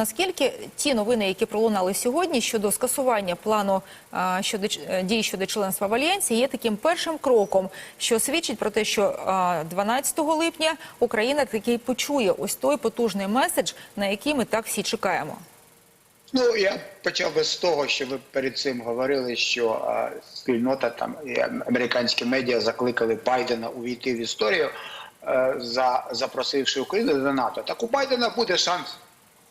Наскільки ті новини, які пролунали сьогодні щодо скасування плану а, щодо е, дій щодо членства в альянсі, є таким першим кроком, що свідчить про те, що а, 12 липня Україна таки почує ось той потужний меседж, на який ми так всі чекаємо. Ну я почав би з того, що ви перед цим говорили, що а, спільнота там і американські медіа закликали Байдена увійти в історію, е, за запросивши Україну до НАТО. Так у Байдена буде шанс.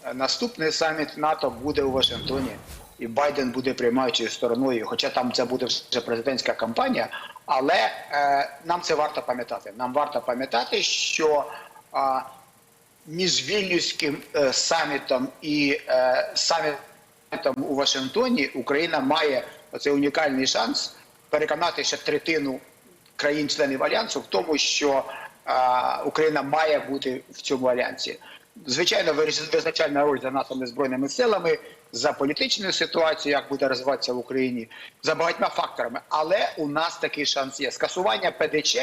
Е, Наступний саміт НАТО буде у Вашингтоні, і Байден буде приймаючою стороною. Хоча там це буде вже президентська кампанія, але е, нам це варто пам'ятати. Нам варто пам'ятати, що а, між Вільнюським е, самітом і е, самітом у Вашингтоні Україна має оцей унікальний шанс переконати ще третину країн-членів альянсу в тому, що е, Україна має бути в цьому альянсі. Звичайно, визначальна роль за нашими збройними силами, за політичною ситуацією, як буде розвиватися в Україні, за багатьма факторами. Але у нас такий шанс є. Скасування ПДЧ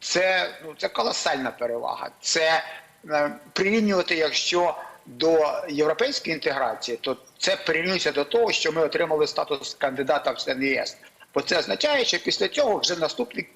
це ну це колосальна перевага. Це е, прирівнювати, якщо до європейської інтеграції, то це прирівнюється до того, що ми отримали статус кандидата в член ЄС. Бо це означає, що після цього вже наступний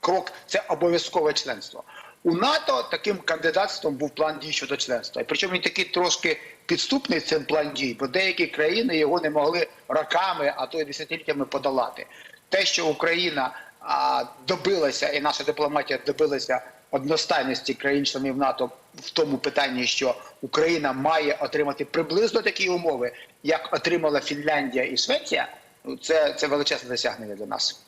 крок це обов'язкове членство. У НАТО таким кандидатством був план дій щодо членства. І причому він такий трошки підступний цим план дій, бо деякі країни його не могли роками, а то й десятиліттями подолати. Те, що Україна а, добилася, і наша дипломатія добилася одностайності країн-членів НАТО в тому питанні, що Україна має отримати приблизно такі умови, як отримала Фінляндія і Швеція. Ну це, це величезне досягнення для нас.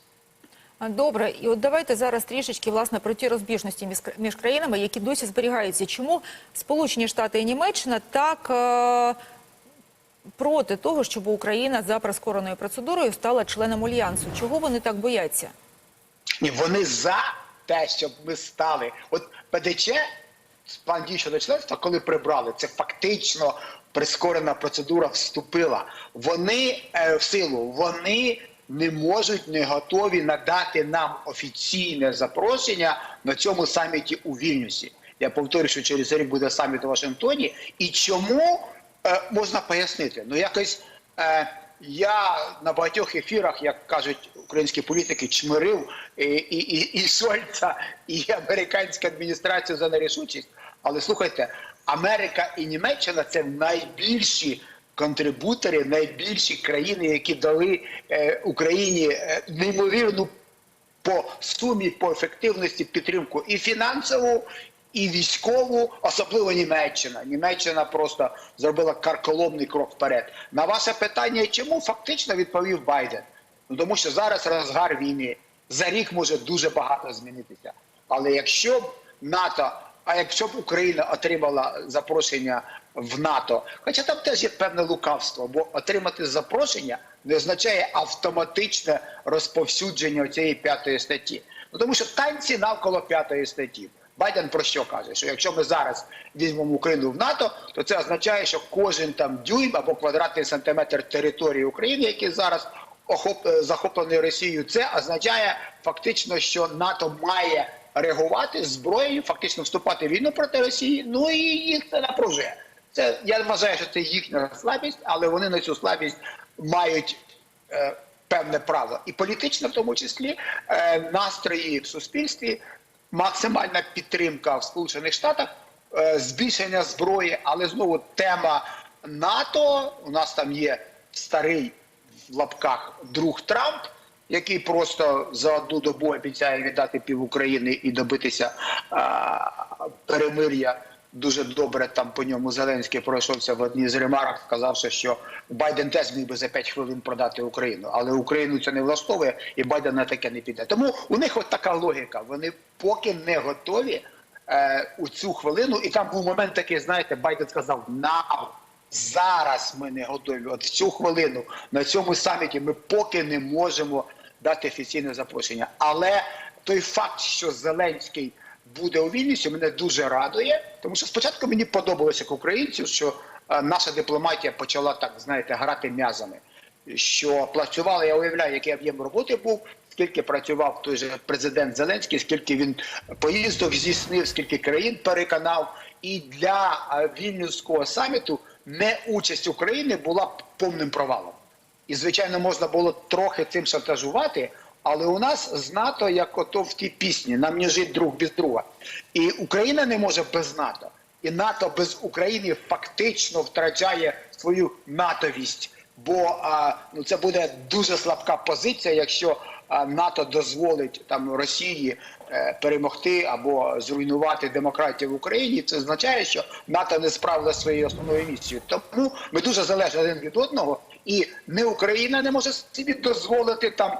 Добре, і от давайте зараз трішечки власне про ті розбіжності між країнами, які досі зберігаються. Чому Сполучені Штати і Німеччина так е, проти того, щоб Україна за прискореною процедурою стала членом альянсу? Чого вони так бояться? Ні, вони за те, щоб ми стали. От ПДЧ, план дій щодо членства, коли прибрали, це фактично прискорена процедура вступила. Вони е, в силу, вони не можуть, не готові надати нам офіційне запрошення на цьому саміті у Вільнюсі. Я повторюю, що через рік буде саміт у Вашингтоні. І чому е, можна пояснити? Ну якось. Е, я на багатьох ефірах, як кажуть українські політики, чмирив і, і, і, і Шольца, і американську адміністрацію за нерішучість. Але слухайте, Америка і Німеччина це найбільші контрибутори, найбільші країни, які дали е, Україні е, неймовірну по сумі, по ефективності підтримку і фінансову, і військову, особливо Німеччина. Німеччина просто зробила карколомний крок вперед. На ваше питання, чому фактично відповів Байден? Ну тому що зараз розгар війни за рік може дуже багато змінитися. Але якщо б НАТО, а якщо б Україна отримала запрошення в НАТО, хоча там теж є певне лукавство, бо отримати запрошення не означає автоматичне розповсюдження цієї п'ятої статті. Ну тому що танці навколо п'ятої статті. Байден про що каже? Що якщо ми зараз візьмемо Україну в НАТО, то це означає, що кожен там дюйм або квадратний сантиметр території України, який зараз охоп... захоплений Росією, це означає фактично, що НАТО має реагувати зброєю, фактично вступати в війну проти Росії. Ну і їх це напружує. Це я вважаю, що це їхня слабість, але вони на цю слабість мають е, певне право, і політично, в тому числі, е, настрої в суспільстві, максимальна підтримка в Сполучених Штатах, е, збільшення зброї, але знову тема НАТО. У нас там є старий в лапках друг Трамп. Який просто за одну добу обіцяє віддати пів України і добитися а, перемир'я дуже добре там по ньому Зеленський пройшовся в одній з ремарок, сказавши, що Байден теж міг би за 5 хвилин продати Україну, але Україну це не влаштовує, і Байден на таке не піде. Тому у них от така логіка. Вони поки не готові е, у цю хвилину, і там був момент такий, знаєте, Байден сказав now. Зараз ми не готові. От в цю хвилину на цьому саміті ми поки не можемо дати офіційне запрошення. Але той факт, що Зеленський буде у Вільнюсі, мене дуже радує, тому що спочатку мені подобалося як українцю, що е, наша дипломатія почала так, знаєте, грати м'язами. Що працювала, я уявляю, який об'єм роботи був, скільки працював той же президент Зеленський, скільки він поїздок здійснив, скільки країн переконав. І для е, вільнюського саміту не участь України була повним провалом. І, звичайно, можна було трохи цим шантажувати, але у нас з НАТО, як ото в тій пісні, нам не жить друг без друга. І Україна не може без НАТО. І НАТО без України фактично втрачає свою натовість. Бо а, ну, це буде дуже слабка позиція, якщо а, НАТО дозволить там Росії е, перемогти або зруйнувати демократію в Україні. Це означає, що НАТО не справила своєю основною місією. Тому ми дуже залежні один від одного, і не Україна не може собі дозволити там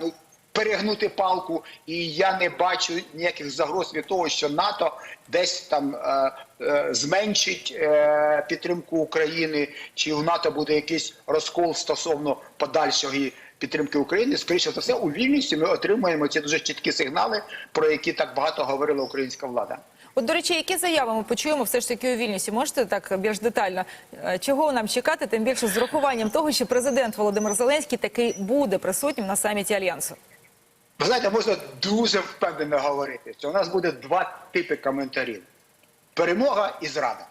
ну, перегнути палку, і я не бачу ніяких загроз від того, що НАТО десь там е, е, зменшить е, підтримку України, чи у НАТО буде якийсь розкол стосовно подальшої підтримки України. Скоріше за все, у вільності ми отримуємо ці дуже чіткі сигнали, про які так багато говорила українська влада. От, до речі, які заяви ми почуємо все ж таки у Вільнюсі? Можете так більш детально? Е, Чого нам чекати, тим більше з урахуванням того, що президент Володимир Зеленський таки буде присутнім на саміті Альянсу? Ви знаєте, можна дуже впевнено говорити, що у нас буде два типи коментарів: перемога і зрада.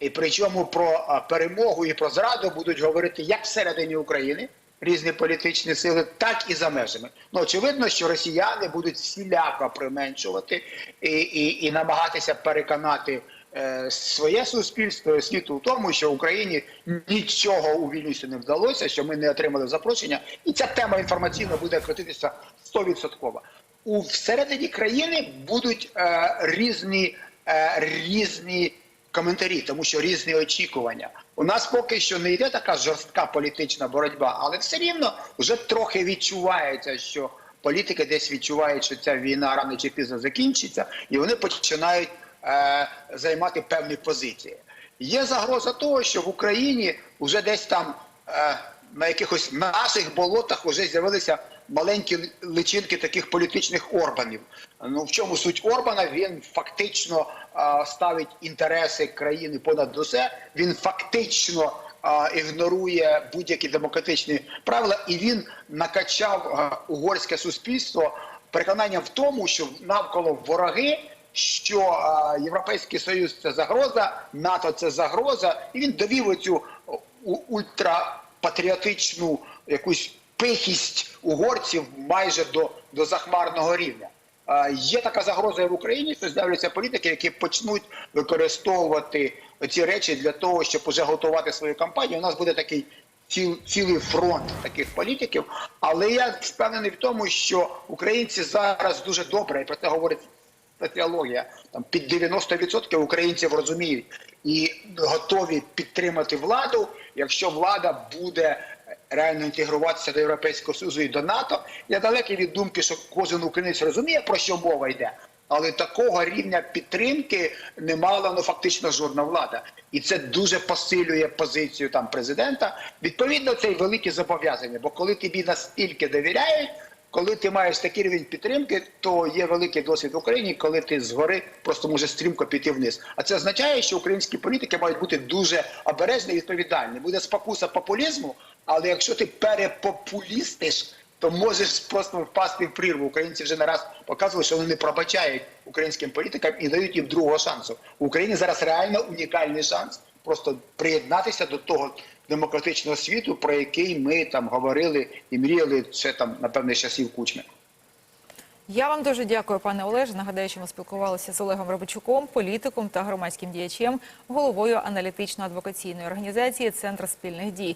І причому про перемогу і про зраду будуть говорити як всередині України різні політичні сили, так і за межами. Ну очевидно, що росіяни будуть всіляко применшувати і, і, і намагатися переконати е, своє суспільство світу в тому, що Україні нічого у Вільнюсі не вдалося, що ми не отримали запрошення, і ця тема інформаційно буде крутитися 100%. У всередині країни будуть е, різні, е, різні коментарі, тому що різні очікування. У нас поки що не йде така жорстка політична боротьба, але все рівно вже трохи відчувається, що політики десь відчувають, що ця війна рано чи пізно закінчиться, і вони починають е, займати певні позиції. Є загроза того, що в Україні вже десь там е, на якихось наших болотах вже з'явилися маленькі личинки таких політичних орбанів. Ну в чому суть Орбана? Він фактично е, ставить інтереси країни понад усе. Він фактично е, ігнорує будь-які демократичні правила, і він накачав е, угорське суспільство переконанням в тому, що навколо вороги. Що е, Європейський Союз це загроза, НАТО це загроза, і він довів оцю у- ультрапатріотичну якусь пихість угорців майже до, до захмарного рівня. Е, Є така загроза в Україні, що з'являться політики, які почнуть використовувати ці речі для того, щоб уже готувати свою кампанію. У нас буде такий ціл, цілий фронт таких політиків. Але я впевнений в тому, що українці зараз дуже добре, і про це говорить соціологія. Там під 90% українців розуміють і готові підтримати владу, якщо влада буде реально інтегруватися до Європейського Союзу і до НАТО. Я далекий від думки, що кожен українець розуміє, про що мова йде. Але такого рівня підтримки не мала ну фактично жодна влада, і це дуже посилює позицію там президента. Відповідно, це й великі зобов'язання. Бо коли тобі настільки довіряють, коли ти маєш такий рівень підтримки, то є великий досвід в Україні, коли ти згори просто може стрімко піти вниз. А це означає, що українські політики мають бути дуже обережні і відповідальні. Буде спокуса популізму, але якщо ти перепопулістиш, то можеш просто впасти в прірву. Українці вже не раз показували, що вони не пробачають українським політикам і дають їм другого шансу. В Україні зараз реально унікальний шанс просто приєднатися до того демократичного світу, про який ми там говорили і мріяли ще там напевне з часів кучми. Я вам дуже дякую, пане Олеже. Нагадаю, що ми спілкувалися з Олегом Рабичуком, політиком та громадським діячем, головою аналітично-адвокаційної організації Центр спільних дій.